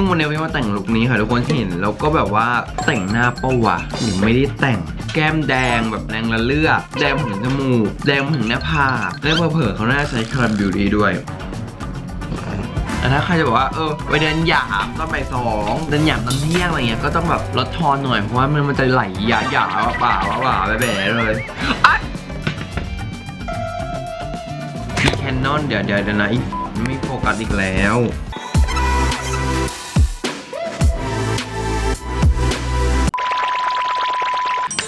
ซึ่งวันนี้พี่มาแต่งลุคนี้ค่ะทุกคนเห็นแล้วก็แบบว่าแต่งหน้าปะวะหรือไม่ได้แต่งแก้มแดงแบบแดงละเลือดแดงถึงจมูก แดงถึงหน้าผากแล้วเผลอๆเขาน่าใช้ครีมบิวตี้ด้วยแต่ถ้าใครจะบอกว่าเออไปเดินหยามตอนบ่ายสองเดินหยามตอนเที่ยงอะไรเงี้ยก็ต้องแบบลดทอนหน่อยเพราะว่ามันมันจะไหลหยาหยาว่าป่าว่าป่าแบ่ๆเลยมีแคนนอนเดี๋ยวเดี๋ยวเดี๋ยวนะอีกไม่โฟกัสอีกแล้ว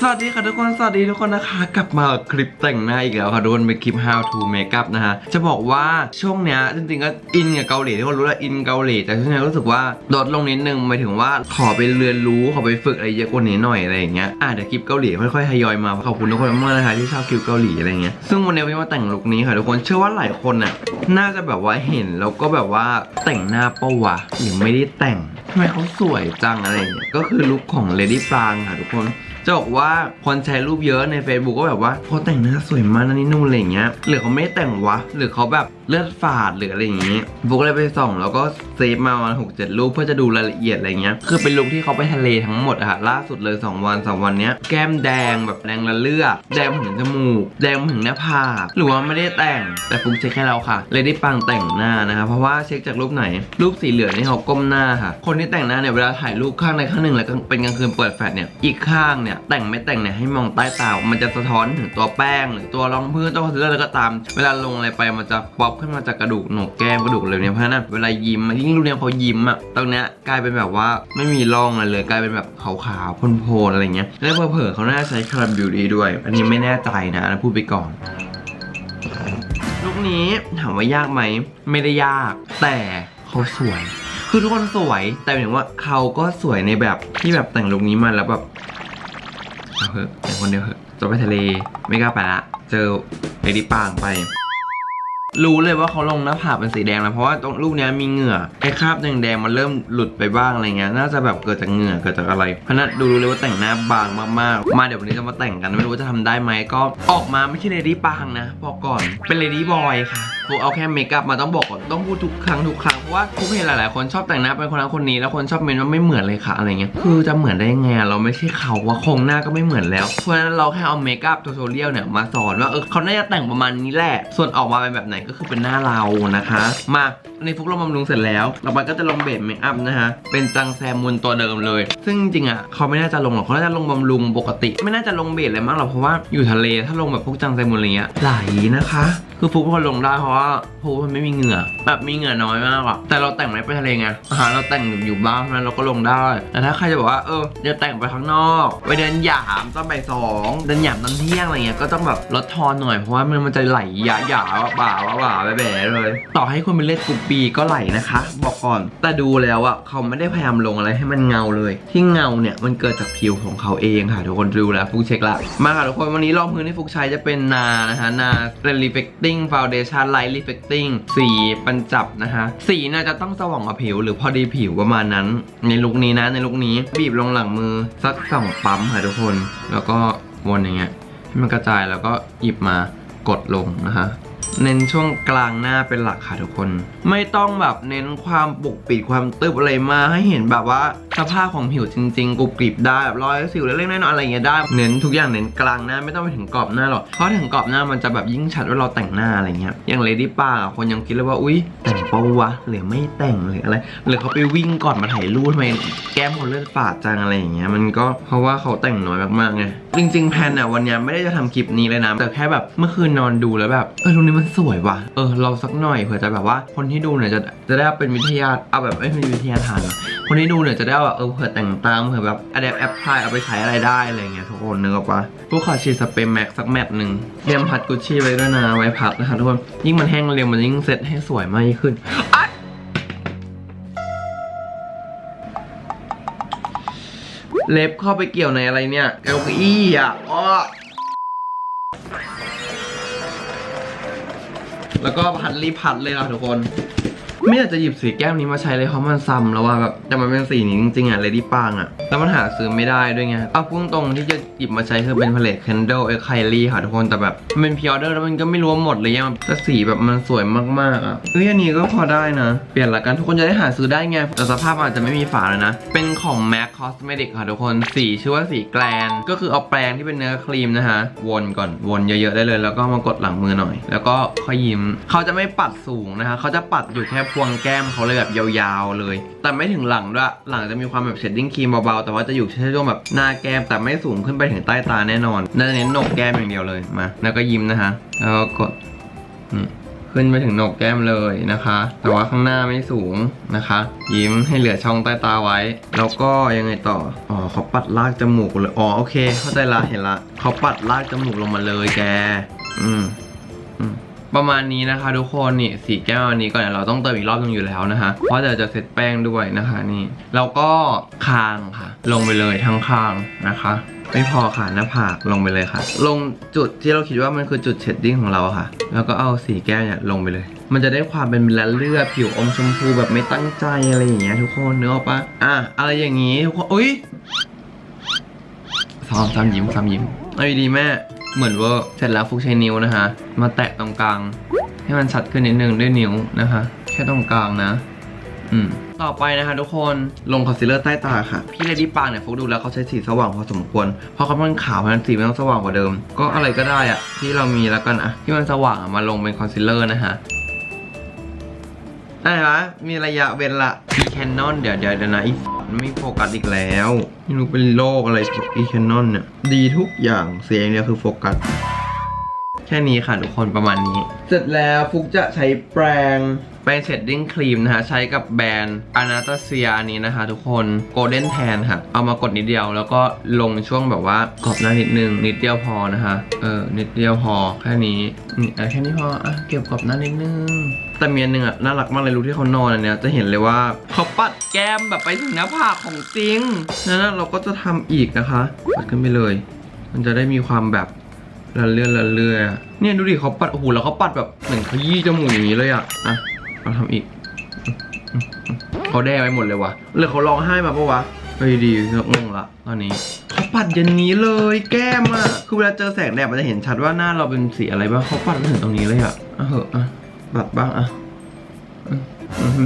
สวัสดีค่ะทุกคน สวัสดีทุกคนนะคะ กลับมาคลิปแต่งหน้าอีกแล้วค่ะทุกคนเป็นคลิป how to makeup นะฮะ จะบอกว่าช่วงเนี้ยจริงๆก็อินกับเกาหลีทุกคนรู้แล้วอินเกาหลี แต่ช่วงนี้รู้สึกว่าลดลงนิดนึงหมายถึงว่าขอไปเรียนรู้ขอไปฝึกอะไรเยอะกว่านี้หน่อยอะไรอย่างเงี้ยอะเดี๋ยวคลิปเกาหลีค่อยๆทยอยมาขอบคุณทุกคนมากนะคะที่ชอบคลิปเกาหลีอะไรเงี้ยซึ่งวันนี้พี่มาแต่งลุคนี้ค่ะทุกคนเชื่อว่าหลายคนน่ะน่าจะแบบว่าเห็นแล้วก็แบบว่าแต่งหน้าปะวะหรือไม่ได้แต่งทำไมเขาสวยจังอะไรเงี้ยก็คือลุคของ Lady Prang ค่ะทุกคน จะบอกว่าคนแชร์รูปเยอะใน Facebook ก็แบบว่าพอแต่งหน้าสวยมากนั่นนี่นู่นอะไรเงี้ยหรือเขาไม่แต่งวะ หรือเขาแบบ เลือดฝาดหรืออะไรอย่างงี้บุ๊กเลยไปส่องแล้วก็เซฟมาวันหกเจ็ดรูปเพื่อจะดูรายละเอียดอะไรเงี้ย คือเป็นลุคที่เขาไปทะเลทั้งหมดอะค่ะล่าสุดเลย 2 วัน 2 วันเนี้ย แก้มแดงแบบแดงละเลือดแดงถึงจมูก แดงถึงหน้าผากหรือว่าไม่ได้แต่งแต่ฟุกเช็คให้เราค่ะ เลยได้ปังแต่งหน้านะคะเพราะว่าเช็คจากรูปไหน รูปสีเหลืองนี่เขาก้มหน้าค่ะคนที่แต่งหน้าเนี่ยเวลาถ่ายรูปข้างใดข้างหนึ่งแล้วก็เป็นกลางคืนเปิดแฟลชเนี่ยอีกข้างเนี่ยแต่งไม่แต่งเนี่ยให้มองใต้ตา มันจะสะท้อนถึงตัวแป้ง หรือตัวรองพื้นตัวคอนซีลเลอร์แล้วก็ตาม เวลาลงอะไรไปมันจะป๊อปขึ้นมาจากกระดูกโหนกแก้มกระดูกอะไรเนี่ยเพราะฉะนั้นเวลายิ้มยิ่งรูปเนี้ยเขายิ้มอะตรงเนี้ยกลายเป็นแบบว่าไม่มีร่องอะไรเลยกลายเป็นแบบขาวๆพ่นๆอะไรเงี้ยแล้วเผลอๆเขาน่าใช้ครีมบิวตี้ด้วย อันนี้ไม่แน่ใจนะพูดไปก่อนลุคนี้ถามว่ายากไหมไม่ได้ยาก แต่เขาสวย คือทุกคนสวย แต่หมายถึงว่าเขาก็สวยในแบบที่แบบแต่งลุคนี้มาแล้วแบบเอาเหอะแต่คนเดียวเหอะจะไปทะเลไม่กล้าไปละ เจอไอ้ดิปางไป รู้เลยว่าเขาลงหน้าผากเป็นสีแดงแล้วเพราะว่าตรงรูปเนี้ยมีเหงื่อไอ้คราบแดงๆมันเริ่มหลุดไปบ้างอะไรเงี้ยน่าจะแบบเกิดจากเหงื่อเกิดจากอะไรเพราะนั้นดูรู้เลยว่าแต่งหน้าบางมากๆ มาเดี๋ยววันนี้จะมาแต่งกันไม่รู้ว่าจะทำได้ไหมก็ออกมาไม่ใช่เลดี้ปางนะบอกก่อนเป็นเลดี้บอยค่ะพวกเอาแค่เมคอัพมาต้องบอกก่อนต้องพูดทุกครั้งทุกครั้งเพราะว่าทุกเห็นหลายๆ คนชอบแต่งหน้าเป็นคนนั้นคนนี้แล้วคนชอบเมนว่าไม่เหมือนเลยค่ะอะไรเงี้ยคือจะเหมือนได้ไงเราไม่ใช่เขาว่าโครงหน้าก็ไม่เหมือนแล้วเพราะฉะนั้นเราแค่เอาเมคอัพทูทอเรียลเนี่ยมาสอนว่าเออเขาน่าจะแต่งประมาณนี้แหละส่วนออกมาเป็นแบบไหนก็คือเป็นหน้าเรานะคะ มา ในฟุกเราบำรุงเสร็จแล้วต่อไปก็จะลงเบสเมคอัพนะคะเป็นจังแซมมุนตัวเดิมเลย ซึ่งจริงอะเขาไม่น่าจะลงหรอกเขาน่าจะลงบำรุงปกติ ไม่น่าจะลงเบสอะไรมากหรอกเพราะว่าอยู่ทะเลถ้าลงแบบพวกจังแซมมุนอะไรเงี้ยไหลนะคะ คือฟุกเป็นคนลงได้เพราะว่าฟุกมันไม่มีเหงื่อแบบมีเหงื่อน้อยมากอะแต่เราแต่งไม่ไปทะเลไงอาหารเราแต่งอยู่บ้านเราะฉะนั้นเราก็ลงได้แต่ถ้าใครจะบอกว่าเออเดี๋ยวแต่งไปข้างนอกไปเดินหยามตอนบ่ายสองเดินหยามตอนเที่ยงอะไรเงี้ยก็ต้องแบบลดทอนหน่อยเพราะว่ามันมันจะไหลหยาหยาว่าบ่าว่าบ่าแบ่ๆเลย ต่อให้คุณเป็นเล่นกรุ๊ปปีก็ไหลนะคะ บอกก่อน แต่ดูแล้วอะเขาไม่ได้พยายามลงอะไรให้มันเงาเลย ที่เงาเนี่ยมันเกิดจากผิวของเขาเองค่ะทุกคนดูแล้วฟุกเช็คละ มาค่ะทุกคนวันนี้รองพื้นที่ฟุกใช้จะเป็นนานะคะนาเป็น reflecting foundation light reflecting สีปัญจับนะคะสีน่าจะต้องสว่างกับผิวหรือพอดีผิวประมาณนั้น ในลุคนี้นะในลุคนี้บีบลงหลังมือสักสองปั๊มค่ะทุกคน แล้วก็วนอย่างเงี้ยให้มันกระจายแล้วก็หยิบมากดลงนะคะ เน้นช่วงกลางหน้าเป็นหลักค่ะทุกคน ไม่ต้องแบบเน้นความปกปิดความตึบอะไรมาให้เห็นแบบว่าสภาพของผิวจริงๆกรุบกริบได้แบบรอยสิวเล็กๆน้อยๆอะไรอย่างเงี้ยได้เน้นทุกอย่างเน้นกลางหน้าไม่ต้องไปถึงกรอบหน้าหรอกเพราะถึงกรอบหน้ามันจะแบบยิ่งชัดว่าเราแต่งหน้าอะไรเงี้ยอย่างเลดี้ป้าคนยังคิดเลยว่าอุ้ยแต่งปะวะหรือไม่แต่งหรืออะไรหรือเขาไปวิ่งก่อนมาถ่ายรูปทำไมแก้มเขาเลือดฝาดจังอะไรอย่างเงี้ยมันก็เพราะว่าเขาแต่งน้อยมากๆไงจริงๆแพนอะวันนี้ไม่ได้จะทำคลิปนี้เลยนะแต่แค่แบบเมื่อคืนนอนดูแล้วแบบเออตรงนี้มันสวยว่ะเออเราสักหน่อยเผื่อจะแบบว่าคนที่ดูเนี่ยจะจะได้เป็นวิทยาเอาแบบไม่เป็นวิทยาทานคนที่ดูเนี่ยจะได้แบบเออเผื่อแต่งตามเผื่อแบบอะแดปแอปพลายเอาไปใช้อะไรได้อะไรเงี้ยทุกคนนึกออกปะพวกขอฉีดสเปรย์แม็กสักแมตหนึ่งเตรียมพัดกุชชี่ไว้ด้วยนะไว้พัดนะคะทุกคนยิ่งมันแห้งเร็วมันยิ่งเซ็ตให้สวยมากยิ่งขึ้นเล็บเข้าไปเกี่ยวในอะไรเนี่ยเก้าอี้อะอ้อแล้วก็พัดรีพัดเลยค่ะทุกคน ไม่อยากจะหยิบสีแก้มนี้มาใช้เลยเพราะมันซ้ำแล้วว่าแบบแต่มันเป็นสีนี้จริงๆอะเลดี้ปางอะ แล้วมันหาซื้อไม่ได้ด้วยไงเอาพุ่งตรงที่จะหยิบมาใช้คือเป็นพาเลต Candle X Kylie ค่ะทุกคนแต่แบบมันเป็นพิออเดอร์แล้วมันก็ไม่รู้ว่าหมดเลยยังแต่สีแบบมันสวยมากๆอะเฮ้ยอันนี้ก็พอได้นะ เปลี่ยนละกันทุกคนจะได้หาซื้อได้ไงแต่สภาพอาจจะไม่มีฝาเลยนะ เป็นของ MAC Cosmetic ค่ะทุกคนสีชื่อว่าสีแกลนก็คือเอาแปรงที่เป็นเนื้อครีมนะคะวนก่อนวนเยอะๆได้เลย แล้วก็มากดหลังมือหน่อย แล้วก็ค่อยยิ้มเขาจะไม่ปัดสูงนะคะเขาจะปัดอยู่แค่พวงแก้มเขาเลยแบบยาวๆเลย แต่ไม่ถึงหลังด้วยหลังจะมีความแบบเชดดิ้งครีมเบาแต่ว่าจะอยู่แค่ช่วงแบบหน้าแก้มแต่ไม่สูงขึ้นไปถึงใต้ตาแน่นอนน่าจะเน้นโหนกแก้มอย่างเดียวเลยมา แล้วก็ยิ้มนะคะ แล้วก็กดนี่ขึ้นไปถึงโหนกแก้มเลยนะคะ แต่ว่าข้างหน้าไม่สูงนะคะ ยิ้มให้เหลือช่องใต้ตาไว้ แล้วก็ยังไงต่อ อ๋อเขาปัดลากจมูกเลย อ๋อโอเค เข้าใจละเห็นละเขาปัดลากจมูกลงมาเลยแก อืม ประมาณนี้นะคะ ทุกคนนี่สีแก้วอันนี้ก่อนเดี๋ยเราต้องเติมอีกรอบนึงอยู่แล้วนะคะ เพราะเดี๋ยวจะเซตแป้งด้วยนะคะนี่แล้วก็คางค่ะ ลงไปเลยทั้งคางนะคะไม่พอค่ะหน้าผากลงไปเลยค่ะ ลงจุดที่เราคิดว่ามันคือจุดเชดดิ้งของเราค่ะ แล้วก็เอาสีแก้วเนี่ยลงไปเลย มันจะได้ความเป็นละเลือดผิวอมชมพูแบบไม่ตั้งใจอะไรอย่างเงี้ยทุกคนเนื้อปะอะอะไรอย่างงี้ทุกคนอุ้ยซ้อมซ้ำยิ้มซ้ำยิ้มเอาดีแม่ เหมือนเวอร์เสร็จแล้วฟุกใช้นิ้วนะคะ มาแตะตรงกลาง ให้มันชัดขึ้นนิดนึงด้วยนิ้วนะคะ แค่ตรงกลางนะ อืมต่อไปนะคะทุกคนลงคอนซีลเลอร์ใต้ตาค่ะ พี่เลดี้ปางเนี่ยฟุกดูแล้วเขาใช้สีสว่างพอสมควร เพราะเขาเป็นขาวเพราะนั้นสีมันต้องสว่างกว่าเดิม ก็อะไรก็ได้อะที่เรามีแล้วกันอะที่มันสว่างมาลงเป็นคอนซีลเลอร์นะคะได้ปะมีระยะเว้นละอีแคนนอนเดี๋ยวเดี๋ยวเดี๋ยวนะอี ไม่โฟกัสอีกแล้วไม่รู้เป็นโรคอะไรอีแคนนอนเนี่ย ดีทุกอย่างเสียอย่างเดียวคือโฟกัส แค่นี้ค่ะทุกคนประมาณนี้ เสร็จแล้วฟุกจะใช้แปรงแปรงเชดดิ้งครีมนะคะ ใช้กับแบรนด์อนาตาเซียนี้นะคะทุกคนโกลเด้นแทนค่ะ เอามากดนิดเดียวแล้วก็ลงช่วงแบบว่ากรอบหน้านิดนึง นิดเดียวพอนะคะ เออ นิดเดียวพอแค่นี้นี่อะแค่นี้พออะเก็บกรอบหน้านิดนึงแต่เมียนหนึ่งอะน่ารักมากเลยรู้ที่เขานอนอันเนี้ยจะเห็นเลยว่าเขาปัดแก้มแบบไปถึงหน้าผากของจริงนั้นนะเราก็จะทำอีกนะคะปัดขึ้นไปเลย มันจะได้มีความแบบ ละเลื่อนละเลื่อยเนี่ยดูดิเขาปัดโอ้โหแล้วเขาปัดแบบเหมือนขยี้จมูกอย่างนี้เลยอะอะเราทำอีกเขาแด้ไปหมดเลยวะหรือเขาร้องไห้มาปะวะเฮ้ยดีเงงละตอนนี้เขาปัดอย่างนี้เลยแก้มอะคือเวลาเจอแสงแดดมันจะเห็นชัดว่าหน้าเราเป็นสีอะไรบ้างเขาปัดมาถึงตรงนี้เลยอะอะเหอะอะปัดบ้างอะ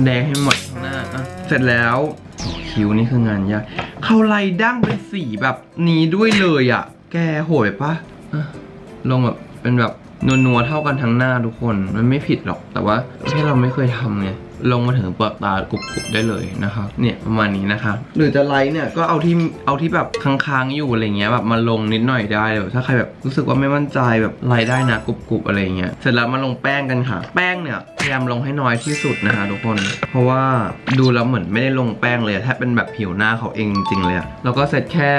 แดงให้หมดหน้าอะเสร็จแล้วคิ้วนี่คืองานยากเขาไล่ดั้งเป็นสีแบบนี้ด้วยเลยอะ แกโหยปะอะ ลงแบบเป็นแบบนัวๆเท่ากันทั้งหน้าทุกคนมันไม่ผิดหรอก แต่ว่าแค่เราไม่เคยทำไงลงมาถึงเปลือกตากรุบๆได้เลยนะครับเนี่ยประมาณนี้นะคะหรือจะไลท์เนี่ยก็เอาที่เอาที่แบบค้างๆอยู่อะไรเงี้ยแบบมาลงนิดหน่อยได้แบบถ้าใครแบบรู้สึกว่าไม่มั่นใจแบบไลท์ได้นะกรุบๆอะไรเงี้ยเสร็จแล้วมาลงแป้งกันค่ะ แป้งเนี่ยพยายามลงให้น้อยที่สุดนะคะทุกคน เพราะว่าดูแล้วเหมือนไม่ได้ลงแป้งเลยแทบเป็นแบบผิวหน้าเขาเองจริงๆเลยแล้วก็เสร็จแค่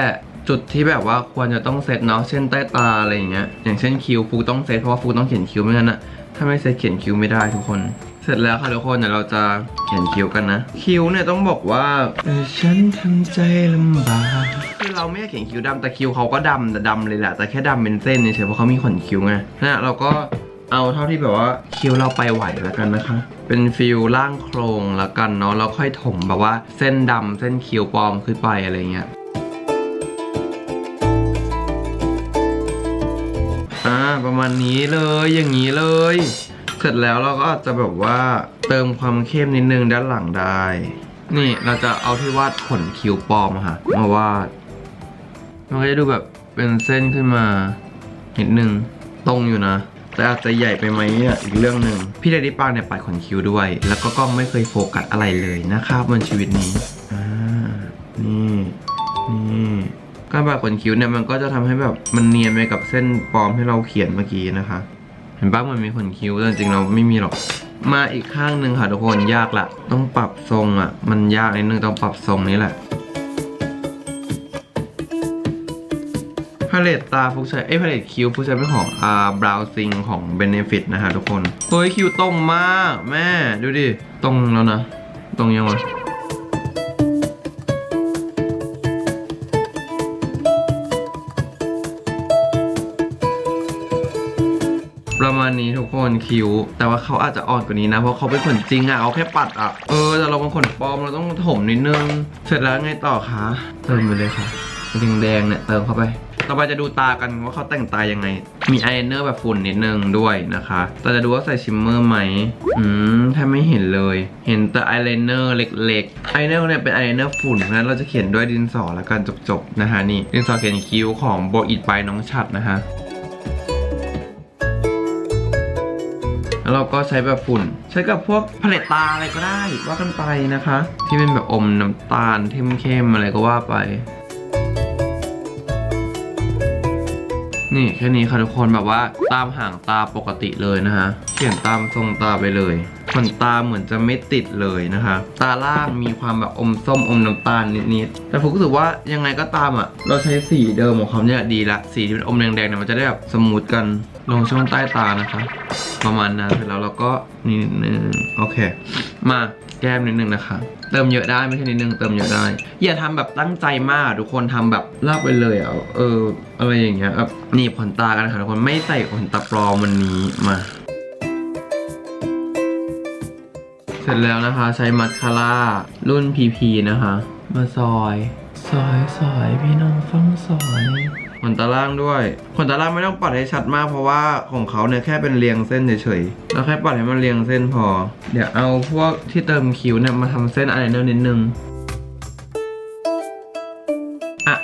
จุดที่แบบว่าควรจะต้องเซตเนาะเช่นใต้ตาอะไรอย่างเงี้ยอย่างเช่นคิ้วฟูต้องเซตเพราะว่าฟูต้องเขียนคิ้วไม่งั้นอะถ้าไม่เซตเขียนคิ้วไม่ได้ทุกคน เสร็จแล้วค่ะทุกคนเดี๋ยวเราจะเขียนคิ้วกันนะ คิ้วเนี่ยต้องบอกว่าเออฉันทำใจลำบากคือเราไม่อยากเขียนคิ้วดำแต่คิ้วเขาก็ดำแต่ดำเลยแหละแต่แค่ดำเป็นเส้นเฉยเพราะเขามีขนคิ้วไงนะเราก็เอาเท่าที่แบบว่าคิ้วเราไปไหวแล้วกันนะคะ เป็นฟิลล่างโครงแล้วกันเนาะแล้วค่อยถมแบบว่าเส้นดำเส้นคิ้วปลอมขึ้นไปอะไรเงี้ย ประมาณนี้เลยอย่างนี้เลย เสร็จแล้วเราก็อาจจะแบบว่าเติมความเข้มนิดนึงด้านหลังได้ นี่เราจะเอาที่วาดขนคิ้วปลอมอะค่ะมาวาดมันก็จะดูแบบเป็นเส้นขึ้นมานิดนึงตรงอยู่นะแต่อาจจะใหญ่ไปไหมเนี่ยอีกเรื่องหนึ่งพี่เดดี้ปางเนี่ยปัดขนคิ้วด้วย แล้วก็กล้องไม่เคยโฟกัสอะไรเลยนะครับบนชีวิตนี้ การปัดขนคิ้วเนี่ยมันก็จะทำให้แบบมันเนียนไปกับเส้นปลอมที่เราเขียนเมื่อกี้นะคะ เห็นปะมันมีขนคิ้วแต่จริงเราไม่มีหรอก มาอีกข้างหนึ่งค่ะทุกคนยากละต้องปรับทรงอะ มันยากนิดนึงต้องปรับทรงนี้แหละพาเลตตาฟุกใช้เอ้พาเลตคิ้วฟุกใช้เป็นของอ่าบราวซิงของ Benefit นะฮะทุกคนเฮ้ยคิ้วตรงมาก แม่ดูดิ ตรงแล้วนะ ตรงยังวะ ประมาณนี้ทุกคนคิ้ว แต่ว่าเขาอาจจะอ่อนกว่านี้นะ เพราะเขาเป็นขนจริงอะเอาแค่ปัดอะเออแต่เราเป็นขนปลอมเราต้องถมนิดนึง เสร็จแล้วไงต่อคะเติมไปเลยค่ะแดงเนี่ยเติมเข้าไป ต่อไปจะดูตากันว่าเขาแต่งตายังไง มีอายไลเนอร์แบบฝุ่นนิดนึงด้วยนะคะ แต่จะดูว่าใส่ชิมเมอร์ไหม อืมแทบไม่เห็นเลย เห็นแต่อายไลเนอร์เล็กๆ อายไลเนอร์เนี่ยเป็นอายไลเนอร์ฝุ่น เพราะฉะนั้นเราจะเขียนด้วยดินสอแล้วกันจบๆ นะคะนี่ ดินสอเขียนคิ้วของโบอิดไปน้องฉัดนะคะ แล้วเราก็ใช้แบบฝุ่น ใช้กับพวกผลิตตาอะไรก็ได้ว่ากันไปนะคะ ที่เป็นแบบอมน้ำตาลเข้มๆอะไรก็ว่าไป นี่แค่นี้ค่ะทุกคนแบบว่าตามห่างตาปกติเลยนะคะเขียนตามทรงตาไปเลยขนตาเหมือนจะไม่ติดเลยนะคะ ตาล่างมีความแบบอมส้มอมน้ำตาลนิดๆ แต่ผมรู้สึกว่ายังไงก็ตามอะ เราใช้สีเดิมของเขาเนี่ยดีละ สีที่เป็นอมแดงๆเนี่ยมันจะได้แบบสมูทกัน ลงช่วงใต้ตานะคะ ประมาณนั้นเสร็จแล้วเราก็นิดนึงโอเค มาแก้มนิดนึงนะคะ เติมเยอะได้ไม่ใช่นิดนึงเติมเยอะได้ อย่าทำแบบตั้งใจมากทุกคนทำแบบลากไปเลยอะเอออะไรอย่างเงี้ยแบบหนี่ขนตากันนะคะทุกคนไม่ใส่ขนตาปลอมวันนี้มาเสร็จแล้วนะคะ ใช้มัสคาร่ารุ่น PP นะคะ มาซอย ซอยซอยพี่น้องฟังซอย นตาล่างด้วย ขนตาล่างไม่ต้องปัดให้ชัดมากเพราะว่าของเขาเนี่ยแค่เป็นเรียงเส้นเฉยๆแล้วแค่ปัดให้มันเรียงเส้นพอ เดี๋ยวเอาพวกที่เติมคิ้วเนี่ยมาทำเส้นอะไรเนนิดนึง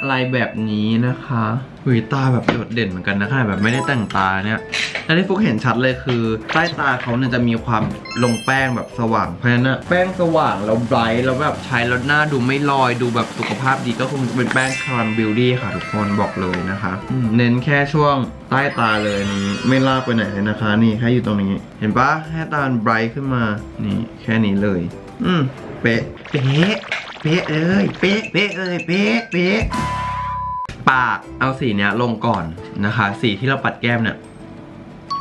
อะไรแบบนี้นะคะหุยตาแบบโดดเด่นเหมือนกันนะขนาดแบบไม่ได้แต่งตาเนี่ยและที่ฟุกเห็นชัดเลยคือใต้ตาเขาเนี่ยจะมีความลงแป้งแบบสว่าง เพราะฉะนั้นนะแป้งสว่างแล้วไบรท์แล้วแบบใช้แล้วหน้าดูไม่ลอยดูแบบสุขภาพดีก็คงจะเป็นแป้งคารันบิวตี้ค่ะทุกคนบอกเลยนะคะอืมเน้นแค่ช่วงใต้ตาเลยนี้ไม่ลากไปไหนเลยนะคะ นี่แค่อยู่ตรงนี้ เห็นปะให้ตาไบรท์ขึ้นมานี่แค่นี้เลย อืมเป๊ะเป๊ะ เป๊ะเอ้ยเป๊ะเป๊ะเอ้ยเป๊ะเป๊ะปากเอาสีเนี้ยลงก่อนนะคะ สีที่เราปัดแก้มเนี่ย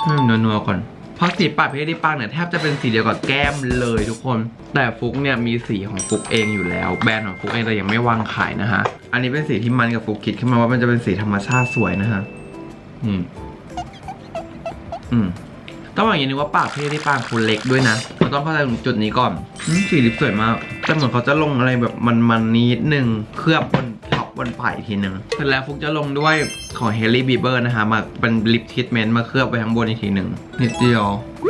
ให้มันนัวๆก่อนเพราะสีปากเพชรที่ปากเนี่ยแทบจะเป็นสีเดียวกับแก้มเลยทุกคน แต่ฟุกเนี่ยมีสีของฟุกเองอยู่แล้ว แบรนด์ของฟุกเองแต่ยังไม่วางขายนะคะอันนี้เป็นสีที่มันกับฟุกคิดขึ้นมาว่ามันจะเป็นสีธรรมชาติสวยนะฮะนี่อืมต้องบอกอย่างนี้ว่าปากเพี่ที่ปากคุณเล็กด้วยนะเราต้องเข้าใจจุดนี้ก่อนสีลิปสวยมาก แต่เหมือนเขาจะลงอะไรแบบมันๆนิดนึงเคลือบบนท็อปบนปลายอีกทีนึงเสร็จแล้วฟุกจะลงด้วยของ h a l e y Bieber นะคะมาเป็นลิปทิทเมนต์มาเคลือบไปข้างบนอีกทีหนึ่งนิดเดียว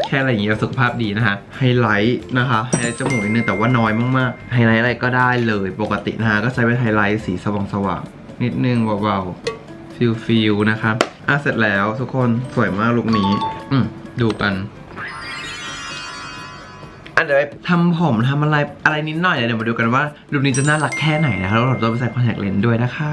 แค่อะไรอย่างเงี้ยสุขภาพดีนะคะไฮไลท์นะคะไฮไลท์จมูกนิดนึงแต่ว่าน้อยมากๆไฮไลท์อะไรก็ได้เลยปกตินะคะก็ใช้เป็นไฮไลท์สีสว่างๆนิดนึงเบาๆฟิลฟิลนะคะอะเสร็จแล้วทุกคนสวยมากลุคนี้ อืมดูกัน เดี๋ยวไปทำผมทำอะไรอะไรนิดหน่อยเดี๋ยวมาดูกันว่ารูปนี้จะน่ารักแค่ไหนนะคะแล้วเราต้องไปใส่คอนแทคเลนส์ด้วยนะคะ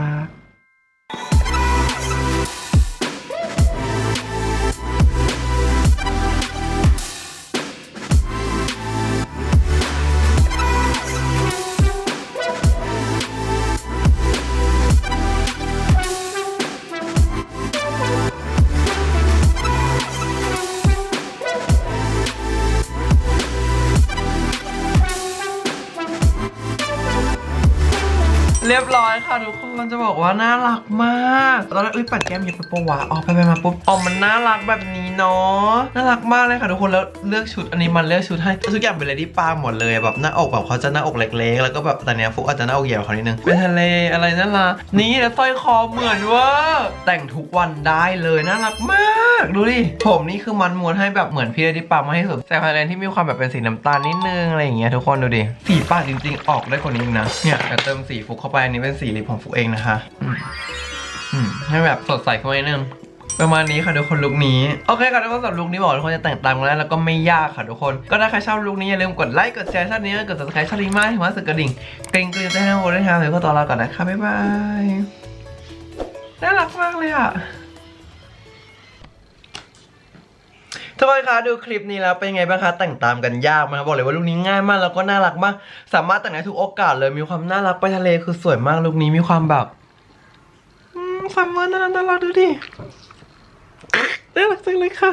เรียบร้อยค่ะทุกค นจะบอกว่าน่ารักมากตอนแรกอุ้ยปัดแก้มเยอะไปปะวะออกไปไปมาปุ๊บออกมันน่ารักแบบนี้เนาะน่ารักมากเลยค่ะทุกคนแล้วเลือกชุดอันนี้มันเลือกชุดให้ทุกอย่างเป็นเลดี้ปาหมดเลยแบบหน้าอกแบบเขาจะหน้าอกเล็กๆ แล้วก็แบบแต่เนี้ยฟุกอาจจะหน้าอกใหญ่เขานิดนึงเป็นทะเลอะไรน่ารักนี่แล้วสร้อยคอเหมือนว่าแต่งทุกวันได้เลยน่ารักมากดูดิผมนี่คือมันม้วนให้แบบเหมือนพี่เลดี้ปามากที่สุดใส่ไฮไลท์ที่มีความแบบเป็นสีน้ำตาลนิดนึงอะไรอย่างเงี้ยทุกคนดูดิสีปากจริงๆ ออกได้กว่านี้นะเนี่ยเดี๋ยวเติมสีฟุกเข้าไปอันนี้เป็นสีลิปของฟุกเองนะคะให้แบบสดใสขึ้นมานิดนึงประมาณนี้ค่ะทุกคนลุคนี้โอเคค่ะทุกคนสำหรับลุคนี้บอกทุกคนจะแต่งตามกันแล้วแล้วก็ไม่ยากค่ะทุกคนก็ถ้าใครชอบลุคนี้อย่าลืมกดไลค์กดแชร์ชาตินี้กด subscribe ชาตินี้มากถึงว่าสึกกระดิ่งกริ๊งกริ๊งจะให้ทุกคนได้ทำเดี๋ยวก็ต่อลาก่อนนะคะบ๊ายบายน่ารักมากเลยอะ ทุกคนคะดูคลิปนี้แล้วเป็นไงบ้างคะแต่งตามกันยากไหมคะบอกเลยว่าลูกนี้ง่ายมากแล้วก็น่ารักมาก สามารถแต่งได้ทุกโอกาสเลยมีความน่ารักไปทะเลคือสวยมากลูกนี้มีความแบบอืมซัมเมน่ารักน่ารักดูดิน่ารักจังเลยค่ะ